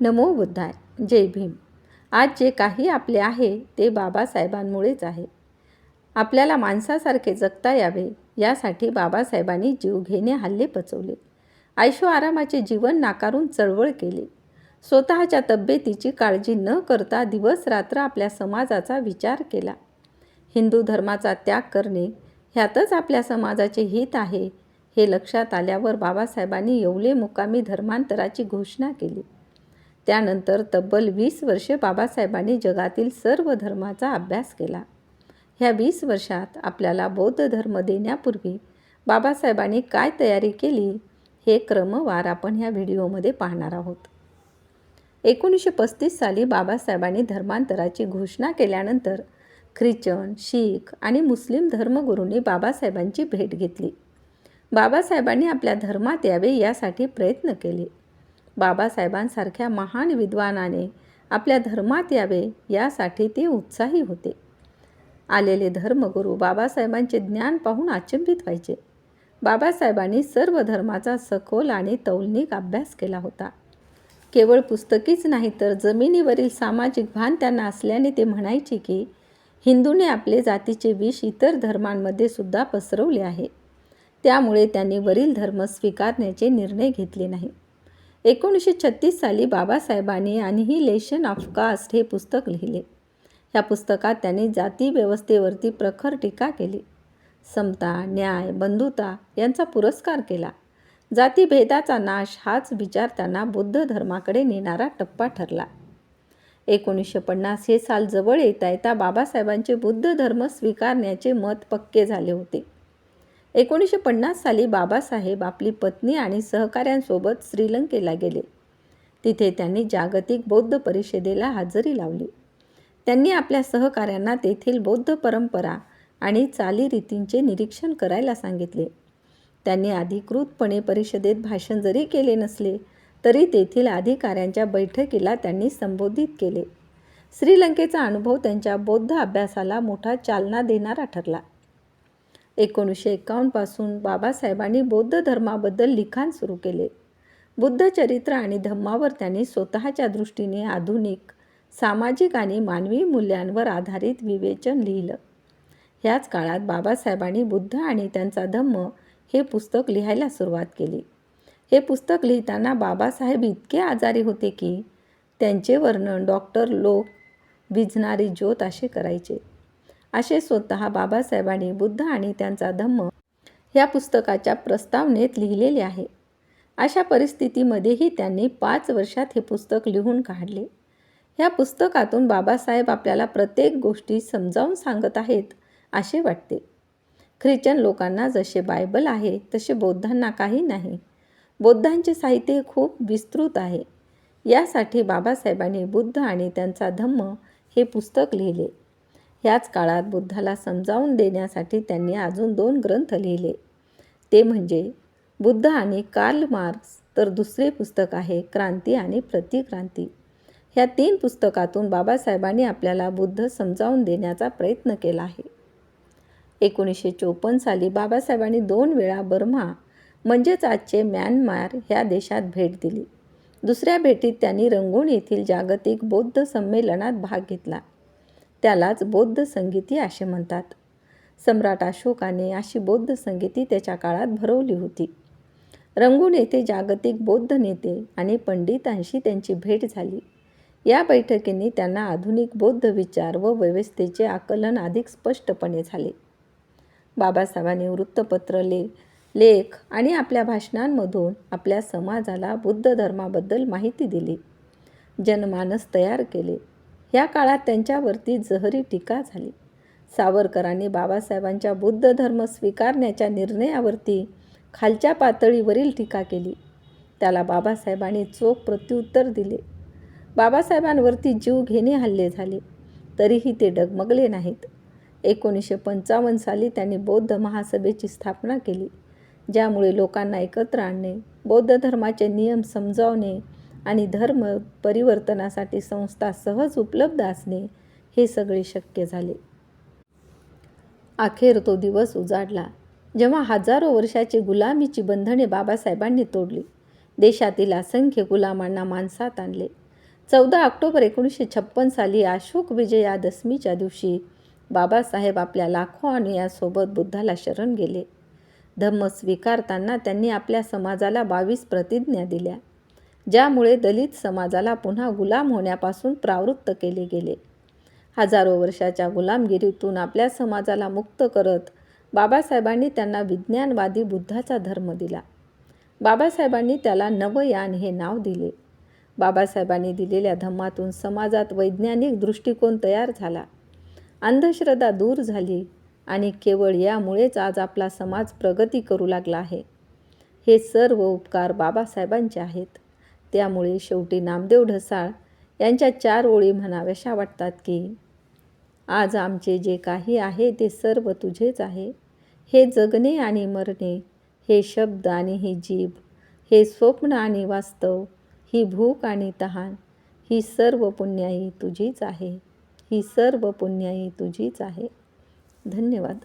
नमो बुद्धाय. जय भीम. आज जे काही आपले आहे ते बाबासाहेबांमुळेच आहे. आपल्याला माणसासारखे जगता यावे यासाठी बाबासाहेबांनी जीवघेणे हल्ले पचवले. आयशो आरामाचे जीवन नाकारून चळवळ केली. स्वतःच्या तब्येतीची काळजी न करता दिवस रात्र आपल्या समाजाचा विचार केला. हिंदू धर्माचा त्याग करणे ह्यातच आपल्या समाजाचे हित आहे हे लक्षात आल्यावर बाबासाहेबांनी येवले मुकामी धर्मांतराची घोषणा केली. त्यानंतर तब्बल वीस वर्षे बाबासाहेबांनी जगातील सर्व धर्माचा अभ्यास केला. ह्या वीस वर्षात आपल्याला बौद्ध धर्म देण्यापूर्वी बाबासाहेबांनी काय तयारी केली हे क्रमवार आपण ह्या व्हिडिओमध्ये पाहणार आहोत. एकोणीसशे पस्तीस साली बाबासाहेबांनी धर्मांतराची घोषणा केल्यानंतर ख्रिश्चन शीख आणि मुस्लिम धर्मगुरूंनी बाबासाहेबांची भेट घेतली. बाबासाहेबांनी आपल्या धर्मात यावे यासाठी प्रयत्न केले. बाबासाहेबांसारख्या महान विद्वानाने आपल्या धर्मात यावे यासाठी ते उत्साही होते. आलेले धर्मगुरू बाबासाहेबांचे ज्ञान पाहून अचंबित व्हायचे. बाबासाहेबांनी सर्व धर्माचा सखोल आणि तौलनिक अभ्यास केला होता. केवळ पुस्तकीच नाही तर जमिनीवरील सामाजिक भान त्यांना असल्याने ते म्हणायचे की हिंदूने आपले जातीचे विष इतर धर्मांमध्ये सुद्धा पसरवले आहे. त्यामुळे त्यांनी वरील धर्म स्वीकारण्याचे निर्णय घेतले नाही. एकोणीसशे छत्तीस साली बाबासाहेबांनी अनहिलेशन ऑफ कास्ट हे पुस्तक लिहिले. ह्या पुस्तकात त्यांनी जाती व्यवस्थेवरती प्रखर टीका केली. समता न्याय बंधुता यांचा पुरस्कार केला. जातीभेदाचा नाश हाच विचार त्यांना बुद्ध धर्माकडे नेणारा टप्पा ठरला. एकोणीसशे पन्नास हे साल जवळ येता येता बाबासाहेबांचे बुद्ध धर्म स्वीकारण्याचे मत पक्के झाले होते. एकोणीसशे पन्नास साली बाबासाहेब आपली पत्नी आणि सहकाऱ्यांसोबत श्रीलंकेला गेले. तिथे त्यांनी जागतिक बौद्ध परिषदेला हजेरी लावली. त्यांनी आपल्या सहकाऱ्यांना तेथील बौद्ध परंपरा आणि चालीरीतींचे निरीक्षण करायला सांगितले. त्यांनी अधिकृतपणे परिषदेत भाषण जरी केले नसले तरी तेथील अधिकाऱ्यांच्या बैठकीला त्यांनी संबोधित केले. श्रीलंकेचा अनुभव त्यांच्या बौद्ध अभ्यासाला मोठा चालना देणारा ठरला. एकोणीसशे एकावन्नपासून बाबासाहेबांनी बौद्ध धर्माबद्दल लिखाण सुरू केले. बुद्ध चरित्र आणि धम्मावर त्यांनी स्वतःच्या दृष्टीने आधुनिक सामाजिक आणि मानवी मूल्यांवर आधारित विवेचन लिहिलं. ह्याच काळात बाबासाहेबांनी बुद्ध आणि त्यांचा धम्म हे पुस्तक लिहायला सुरुवात केली. हे पुस्तक लिहिताना बाबासाहेब इतके आजारी होते की त्यांचे वर्णन डॉक्टर लोक विझणारी ज्योत असे करायचे. असे स्वतः बाबासाहेबांनी बुद्ध आणि त्यांचा धम्म ह्या पुस्तकाच्या प्रस्तावनेत लिहिलेले आहे. अशा परिस्थितीमध्येही त्यांनी पाच वर्षात हे पुस्तक लिहून काढले. ह्या पुस्तकातून बाबासाहेब आपल्याला प्रत्येक गोष्टी समजावून सांगत आहेत असे वाटते. ख्रिश्चन लोकांना जसे बायबल आहे तसे बौद्धांना काही नाही. बौद्धांचे साहित्य खूप विस्तृत आहे. यासाठी बाबासाहेबांनी बुद्ध आणि त्यांचा धम्म हे पुस्तक लिहिले. ह्याच काळात बुद्धाला समजावून देण्यासाठी त्यांनी अजून दोन ग्रंथ लिहिले. ते म्हणजे बुद्ध आणि कार्ल मार्क्स तर दुसरे पुस्तक आहे क्रांती आणि प्रतिक्रांती. ह्या तीन पुस्तकातून बाबासाहेबांनी आपल्याला बुद्ध समजावून देण्याचा प्रयत्न केला आहे. एकोणीसशे चोपन्न साली बाबासाहेबांनी दोन वेळा बर्मा म्हणजेच आजचे म्यानमार ह्या देशात भेट दिली. दुसऱ्या भेटीत त्यांनी रंगून येथील जागतिक बौद्ध संमेलनात भाग घेतला. त्यालाच बौद्ध संगीती असे म्हणतात. सम्राट अशोकाने अशी बौद्ध संगीती त्याच्या काळात भरवली होती. रंगून येथे जागतिक बौद्ध नेते आणि पंडितांशी त्यांची भेट झाली. या बैठकीने त्यांना आधुनिक बौद्ध विचार व व्यवस्थेचे आकलन अधिक स्पष्टपणे झाले. बाबासाहेबांनी वृत्तपत्र ले लेख आणि आपल्या भाषणांमधून आपल्या समाजाला बुद्ध धर्माबद्दल माहिती दिली. जनमानस तयार केले. या काळात त्यांच्यावरती जहरी टीका झाली. सावरकरांनी बाबासाहेबांच्या बुद्ध धर्म स्वीकारण्याच्या निर्णयावरती खालच्या पातळीवरील टीका केली. त्याला बाबासाहेबांनी चोख प्रत्युत्तर दिले. बाबासाहेबांवरती जीव घेणे हल्ले झाले. तरीही ते डगमगले नाहीत. एकोणीसशे पंचावन्न साली त्यांनी बौद्ध महासभेची स्थापना केली ज्यामुळे लोकांना एकत्र आणणे बौद्ध धर्माचे नियम समजावणे आणि धर्म परिवर्तनासाठी संस्था सहज उपलब्ध असणे हे सगळे शक्य झाले. अखेर तो दिवस उजाडला. जेव्हा हजारो वर्षाची गुलामीची बंधने बाबासाहेबांनी तोडली देशातील असंख्य गुलामांना माणसात आणले. चौदा ऑक्टोबर एकोणीसशे छप्पन साली अशोक विजयादशमीच्या दिवशी बाबासाहेब आपल्या लाखो अनुयासोबत बुद्धाला शरण गेले. धम्म स्वीकारताना त्यांनी आपल्या समाजाला बावीस प्रतिज्ञा दिल्या. ज्यामुळे दलित समाजाला पुन्हा गुलाम होण्यापासून प्रावृत्त केले गेले. हजारो वर्षाच्या गुलामगिरीतून आपल्या समाजाला मुक्त करत बाबासाहेबांनी त्यांना विज्ञानवादी बुद्धाचा धर्म दिला. बाबासाहेबांनी त्याला नवयान हे नाव दिले. बाबासाहेबांनी दिलेल्या धम्मातून समाजात वैज्ञानिक दृष्टिकोन तयार झाला. अंधश्रद्धा दूर झाली आणि केवळ यामुळेच आज आपला समाज प्रगती करू लागला आहे. हे सर्व उपकार बाबासाहेबांचे आहेत. त्यामुळे शेवटी नामदेव ढसाळ यांच्या चार ओळी म्हणाव्याशा वाटतात की आज आमचे जे काही आहे ते सर्व तुझेच आहे. हे जगणे आणि मरणे हे शब्द आणि ही जीभ हे स्वप्न आणि वास्तव ही भूक आणि तहान ही सर्व पुण्याई तुझीच आहे. ही सर्व पुण्याई तुझीच आहे. धन्यवाद.